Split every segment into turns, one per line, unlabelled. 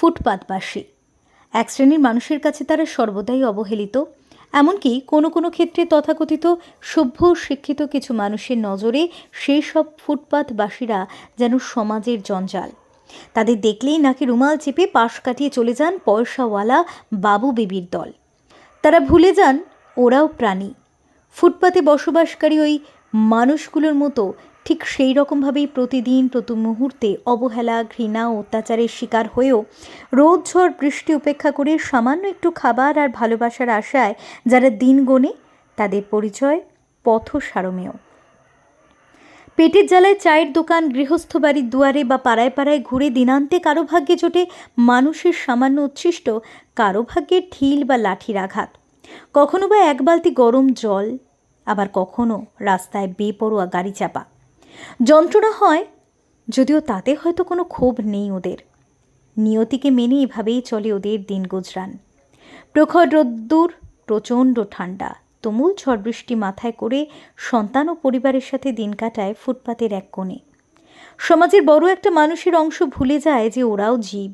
ফুটপাতবাসী। এক শ্রেণির মানুষের কাছে তারা সর্বদাই অবহেলিত। এমনকি কোনো কোনো ক্ষেত্রে তথাকথিত সভ্য শিক্ষিত কিছু মানুষের নজরে সেই সব ফুটপাতবাসীরা যেন সমাজের জঞ্জাল। তাদের দেখলেই নাকি রুমাল চেপে পাশ কাটিয়ে চলে যান পয়সাওয়ালা বাবু বিবির দল। তারা ভুলে যান ওরাও প্রাণী। ফুটপাতে বসবাসকারী ওই মানুষগুলোর মতো ঠিক সেই রকমভাবেই প্রতিদিন প্রতি মুহূর্তে অবহেলা, ঘৃণা, অত্যাচারের শিকার হয়েও রোদ ঝড় বৃষ্টি উপেক্ষা করে সামান্য একটু খাবার আর ভালোবাসার আশায় যারা দিন গোনে তাদের পরিচয় পথসারমেয়। পেটের জ্বালায় চায়ের দোকান, গৃহস্থ বাড়ির দুয়ারে বা পাড়ায় পাড়ায় ঘুরে দিনান্তে কারও ভাগ্যে জোটে মানুষের সামান্য উচ্ছিষ্ট, কারও ভাগ্যে ঢিল বা লাঠির আঘাত। কখনো বা এক বালতি গরম জল, আবার কখনো রাস্তায় বেপরোয়া গাড়ি চাপা। যন্ত্রণা হয়, যদিও তাতে হয়তো কোনো ক্ষোভ নেই ওদের। নিয়তিকে মেনে এভাবেই চলে ওদের দিন গুজরান। প্রখর রোদ্দুর, প্রচণ্ড ঠান্ডা, তুমুল ঝড় বৃষ্টি মাথায় করে সন্তান ও পরিবারের সাথে দিন কাটায় ফুটপাতের এক কোণে। সমাজের বড় একটা মানুষের অংশ ভুলে যায় যে ওরাও জীব।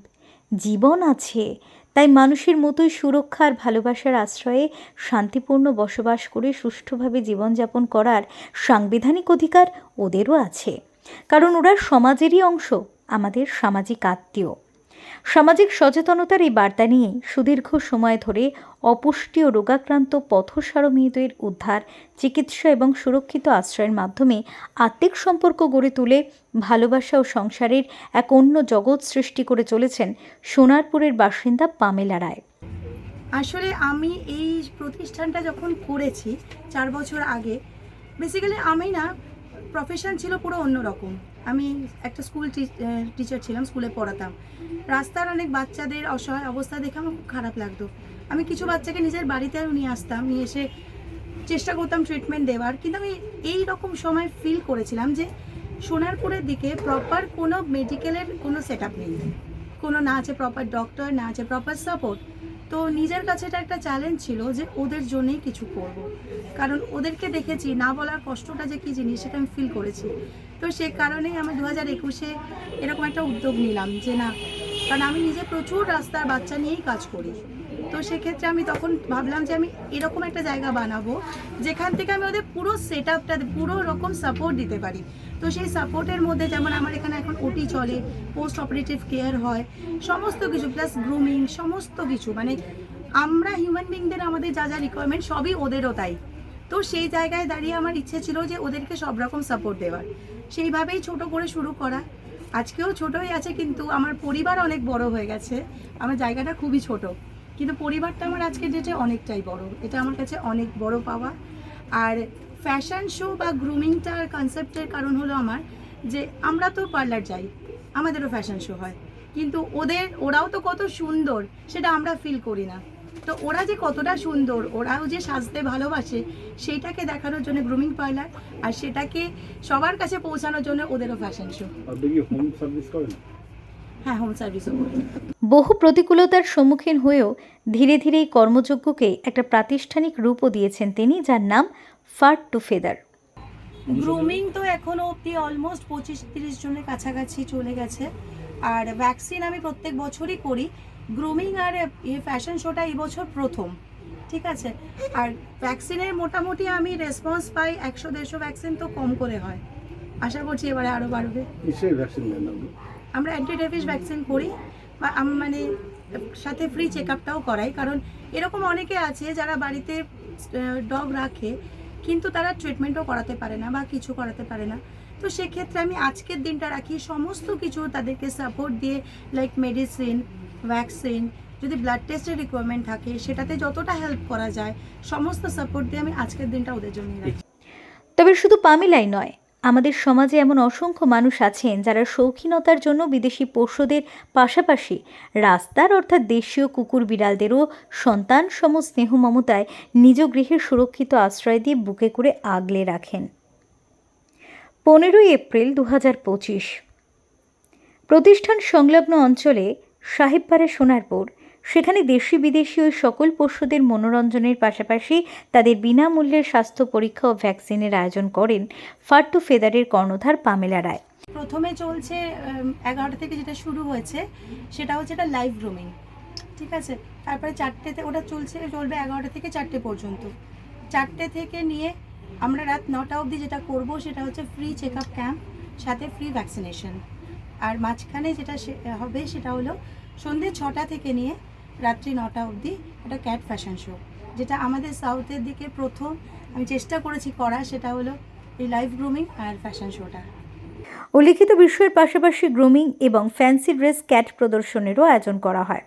জীবন আছে তাই মানুষের মতোই সুরক্ষা আর ভালোবাসার আশ্রয়ে শান্তিপূর্ণ বসবাস করে সুষ্ঠুভাবে জীবনযাপন করার সাংবিধানিক অধিকার ওদেরও আছে। কারণ ওরা সমাজেরই অংশ, আমাদের সামাজিক আত্মীয়। সামাজিক সচেতনতার এই বার্তা নিয়ে সুদীর্ঘ সময় ধরে অপুষ্টি ও রোগাক্রান্ত পথসারমীদের উদ্ধার, চিকিৎসা এবং সুরক্ষিত আশ্রয়ের মাধ্যমে আত্মিক সম্পর্ক গড়ে তুলে ভালোবাসা ও সংসারের এক অন্য জগৎ সৃষ্টি করে চলেছেন সোনারপুরের বাসিন্দা পামেলা রায়।
আসলে আমি এই প্রতিষ্ঠানটা যখন করেছি চার বছর আগে বেসিক্যালি আমি না প্রফেশন ছিল পুরো অন্যরকম। আমি একটা স্কুল টিচার ছিলাম স্কুলে পড়াতাম। রাস্তার অনেক বাচ্চাদের অসহায় অবস্থা দেখে আমার খুব খারাপ লাগতো। আমি কিছু বাচ্চাকে নিজের বাড়িতেও নিয়ে আসতাম, নিয়ে এসে চেষ্টা করতাম ট্রিটমেন্ট দেওয়ার, কিন্তু আমি এই রকম সময় ফিল করেছিলাম যে সোনারপুরের দিকে প্রপার কোনো মেডিকেলের কোনো সেট নেই। কোনো না আছে প্রপার ডক্টর না আছে প্রপার সাপোর্ট তো নিজের কাছে এটা একটা চ্যালেঞ্জ ছিল যে ওদের জন্যেই কিছু করব। কারণ ওদেরকে দেখেছি, না বলার কষ্টটা যে কী জিনিস সেটা আমি ফিল করেছি তো সে কারণেই আমি দু হাজার একুশে এরকম একটা উদ্যোগ নিলাম যে না, কারণ আমি নিজে প্রচুর রাস্তার বাচ্চা নিয়েই কাজ করি তো সেক্ষেত্রে আমি তখন ভাবলাম যে আমি এরকম একটা জায়গা বানাবো, যেখান থেকে আমি ওদের পুরো সেট আপটা পুরো রকম সাপোর্ট দিতে পারি। তো সেই সাপোর্টের মধ্যে যেমন আমার এখানে এখন ওটি চলে পোস্ট অপারেটিভ কেয়ার হয়, সমস্ত কিছু প্লাস গ্রুমিং সমস্ত কিছু। মানে আমরা হিউম্যান বিংদের আমাদের যা যা রিকোয়ারমেন্ট সবই ওদেরও তাই। তো সেই জায়গায় দাঁড়িয়ে আমার ইচ্ছে ছিল যে ওদেরকে সব রকম সাপোর্ট দেওয়ার। সেইভাবেই ছোট করে শুরু করা। আজকেও ছোটই আছে কিন্তু আমার পরিবার অনেক বড় হয়ে গেছে। আমার জায়গাটা খুবই ছোট। কিন্তু পরিবারটা আমার আজকে ডেটে অনেকটাই বড়। এটা আমার কাছে অনেক বড় পাওয়া। আর ফ্যাশন শো বা গ্রুমিংটার কনসেপ্টের কারণ হলো আমার যে আমরা তো পার্লার যাই, আমাদেরও ফ্যাশন শো হয়। কিন্তু ওদের, ওরাও তো কত সুন্দর, সেটা আমরা ফিল করি না। তো ওরা যে কতটা সুন্দর, ওরাও যে সাজতে ভালোবাসে, সেইটাকে দেখানোর জন্য গ্রুমিং পার্লার আর সেটাকে সবার কাছে পৌঁছানোর জন্য ওদেরও ফ্যাশন শো
হোম সার্ভিস করেন?
হ্যাঁ হোম সার্ভিসও করি।
বহু প্রতিকূলতার সম্মুখীন হয়েও ধীরে ধীরে এই কর্মযজ্ঞকে একটা প্রাতিষ্ঠানিক রূপও দিয়েছেন তিনি যার নাম ফার টু ফেদার
গ্রুমিং তো এখনও অবধি অলমোস্ট পঁচিশ তিরিশ জনের কাছাকাছি চলে গেছে। আর ভ্যাকসিন আমি প্রত্যেক বছরই করি। গ্রুমিং আর ফ্যাশন শোটা এই বছর প্রথম ঠিক আছে? আর ভ্যাকসিনের মোটামুটি আমি রেসপন্স পাই একশো দেড়শো ভ্যাকসিন তো কম করে হয়। আশা করছি এবারে আরও বাড়বে।
ভ্যাকসিন
আমরা অ্যান্টিডেভিস ভ্যাকসিন করি বা মানে সাথে ফ্রি চেক আপটাও করাই। কারণ এরকম অনেকে আছে যারা বাড়িতে ডগ রাখে, কিন্তু তারা ট্রিটমেন্টও করাতে পারে না বা কিছু করাতে পারে না। তো সেক্ষেত্রে আমি আজকের দিনটা রাখি। সমস্ত কিছু তাদেরকে সাপোর্ট দিয়ে লাইক মেডিসিন ভ্যাকসিন যদি ব্লাড টেস্টের রিকোয়ারমেন্ট থাকে, সেটাতে যতটা হেল্প করা যায়, সমস্ত সাপোর্ট দিয়ে আমি আজকের দিনটা ওদের জন্য রাখি।
তবে শুধু পামিলাই নয় আমাদের সমাজে এমন অসংখ্য মানুষ আছেন যারা শৌখিনতার জন্য বিদেশি পশুদের পাশাপাশি রাস্তার অর্থাৎ দেশীয় কুকুর বিড়ালদেরও সন্তান সম স্নেহ মমতায় নিজ গৃহে সুরক্ষিত আশ্রয় দিয়ে বুকে করে আগলে রাখেন। পনেরোই এপ্রিল দু হাজার পঁচিশ। প্রতিষ্ঠান সংলগ্ন অঞ্চলে সাহেবপাড়া সোনারপুর সেখানে দেশি বিদেশি ওই সকল পশুদের মনোরঞ্জনের পাশাপাশি তাদের বিনামূল্যের স্বাস্থ্য পরীক্ষা ও ভ্যাকসিনের আয়োজন করেন ফার টু ফেদারের কর্ণধার পামেলা রায়।
প্রথমে চলছে এগারোটা থেকে যেটা শুরু হয়েছে, সেটা হচ্ছে এটা লাইভ গ্রুমিং ঠিক আছে? তারপরে চারটেতে, ওটা চলছে, চলবে এগারোটা থেকে চারটে পর্যন্ত। চারটে থেকে নিয়ে আমরা রাত নটা অবধি যেটা করব, সেটা হচ্ছে ফ্রি চেক আপ ক্যাম্প সাথে ফ্রি ভ্যাকসিনেশন আর মাঝখানে যেটা হবে সেটা হলো সন্ধ্যে ছটা থেকে নিয়ে রাত্রি নটা অবধি একটা ক্যাট ফ্যাশন শো যেটা আমাদের সাউথের দিকে প্রথম। আমি চেষ্টা করেছি করা সেটা হলো এই লাইভ গ্রুমিং আর ফ্যাশন শোটা
উল্লিখিত বিষয়ের পাশাপাশি গ্রুমিং এবং ফ্যান্সি ড্রেস ক্যাট প্রদর্শনেরও আয়োজন করা হয়।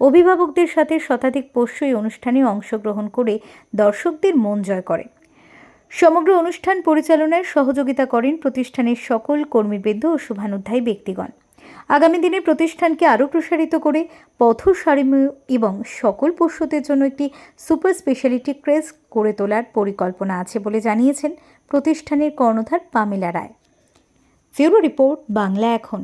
অভিভাবকদের সাথে শতাধিক পোষ্য এই অনুষ্ঠানে অংশগ্রহণ করে দর্শকদের মন জয় করে। সমগ্র অনুষ্ঠান পরিচালনায় সহযোগিতা করেন প্রতিষ্ঠানের সকল কর্মীবৃন্দ ও শুভানুধ্যায়ী ব্যক্তিগণ। আগামী দিনে প্রতিষ্ঠানকে আরও প্রসারিত করে পথসারিম এবং সকল পোষ্যদের জন্য একটি সুপার স্পেশালিটি ক্রেজ করে তোলার পরিকল্পনা আছে বলে জানিয়েছেন প্রতিষ্ঠানের কর্ণধার পামিলা রায়। ফিউরো রিপোর্ট, বাংলা এখন।